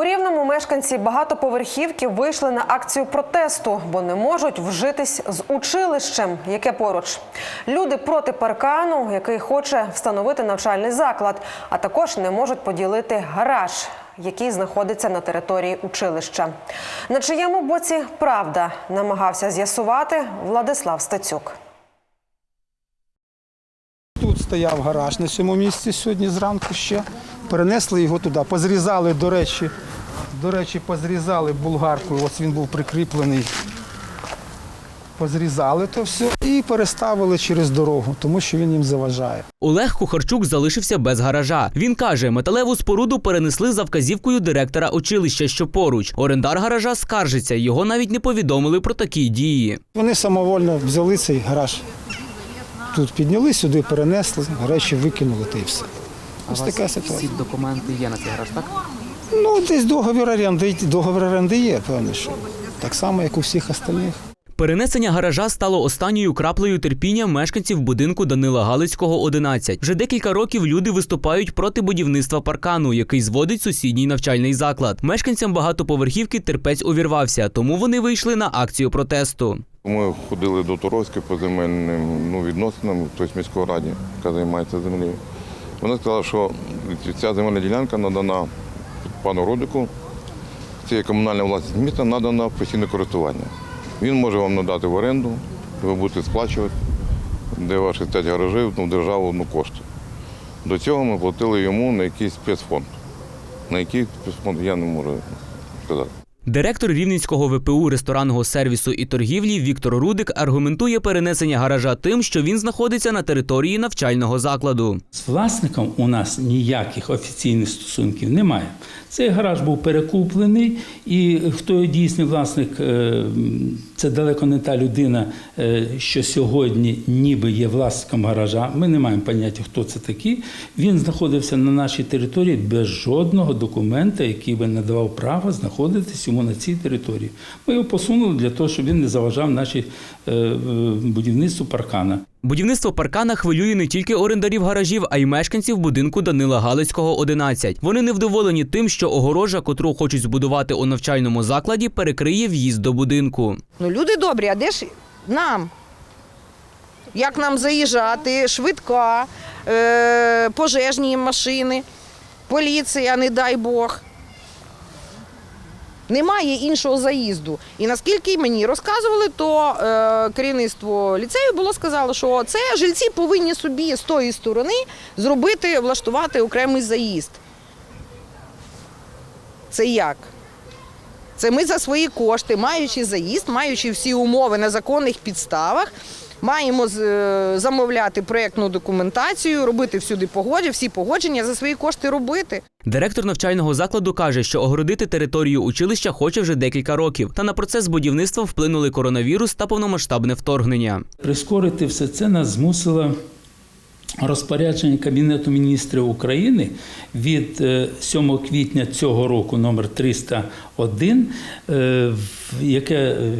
У рівному мешканці багатоповерхівки вийшли на акцію протесту, бо не можуть вжитись з училищем, яке поруч. Люди проти паркану, який хоче встановити навчальний заклад, а також не можуть поділити гараж, який знаходиться на території училища. На чиєму боці правда намагався з'ясувати Владислав Стецюк. Тут стояв гараж на цьому місці сьогодні зранку ще. Перенесли його туди, позрізали, до речі, до речі, позрізали булгаркою, ось він був прикріплений. Позрізали то все і переставили через дорогу, тому що він їм заважає. Олег Кухарчук залишився без гаража. Він каже, металеву споруду перенесли за вказівкою директора училища, що поруч. Орендар гаража скаржиться, його навіть не повідомили про такі дії. Вони самовольно взяли цей гараж. Тут підняли, сюди перенесли, речі викинули та й все. Ось така ситуація. Всі документи є на цей гараж, так? Ну, десь договір оренди, договір оренди є, певно, що. Так само, як у всіх остальних. Перенесення гаража стало останньою краплею терпіння мешканців будинку Данила Галицького, 11. Вже декілька років люди виступають проти будівництва паркану, який зводить сусідній навчальний заклад. Мешканцям багатоповерхівки терпець увірвався, тому вони вийшли на акцію протесту. Ми ходили до Туровської по земельним ну, відносинам, тобто міської раді, яка займається землею. Вона сказала, що ця земельна ділянка надана пану Рудику, є комунальна власність міста, надана в постійне користування. Він може вам надати в оренду, ви будете сплачувати, де ваші 5 гаражів, ну, державу ну, кошти. До цього ми платили йому на якийсь спецфонд. На який спецфонд я не можу сказати. Директор Рівненського ВПУ ресторанного сервісу і торгівлі Віктор Рудик аргументує перенесення гаража тим, що він знаходиться на території навчального закладу. З власником у нас ніяких офіційних стосунків немає. Цей гараж був перекуплений, і хто дійсний власник, е, це далеко не та людина, е, що сьогодні ніби є власником гаража. Ми не маємо поняття, хто це такий. Він знаходився на нашій території без жодного документа, який би надавав право знаходитись йому на цій території. Ми його посунули для того, щоб він не заважав нашій е, будівництву паркана. Будівництво паркана хвилює не тільки орендарів гаражів, а й мешканців будинку Данила Галицького, 11. Вони невдоволені тим, що огорожа, котру хочуть збудувати у навчальному закладі, перекриє в'їзд до будинку. Ну, люди добрі, а де ж нам? Як нам заїжджати? Швидка, е, пожежні машини, поліція, не дай Бог. Немає іншого заїзду. І наскільки мені розказували, то е, керівництво ліцею було сказало, що це жильці повинні собі з тої сторони зробити, влаштувати окремий заїзд. Це як? Це ми за свої кошти, маючи заїзд, маючи всі умови на законних підставах, маємо е, замовляти проєктну документацію, робити всюди погодження, всі погодження за свої кошти робити. Директор навчального закладу каже, що огородити територію училища хоче вже декілька років. Та на процес будівництва вплинули коронавірус та повномасштабне вторгнення. Прискорити все це нас змусило розпорядження Кабінету міністрів України від е, 7 квітня цього року, номер 301, е, в- яке е,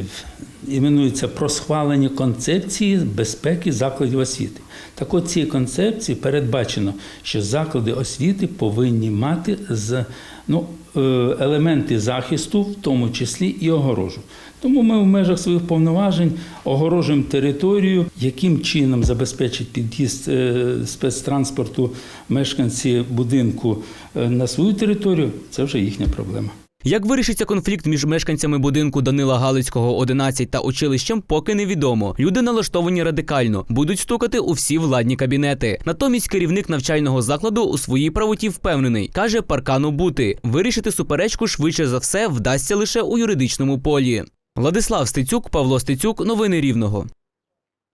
іменується про схвалення концепції безпеки закладів освіти. Так от цій концепції передбачено, що заклади освіти повинні мати з ну, е, елементи захисту, в тому числі і огорожу. Тому ми в межах своїх повноважень огорожуємо територію, яким чином забезпечить під'їзд е, спецтранспорту мешканці будинку е, на свою територію, це вже їхня проблема. Як вирішиться конфлікт між мешканцями будинку Данила Галицького, 11 та училищем, поки невідомо. Люди налаштовані радикально, будуть стукати у всі владні кабінети. Натомість керівник навчального закладу у своїй правоті впевнений, каже паркану бути. Вирішити суперечку швидше за все вдасться лише у юридичному полі. Владислав Стецюк, Павло Стецюк, новини Рівного.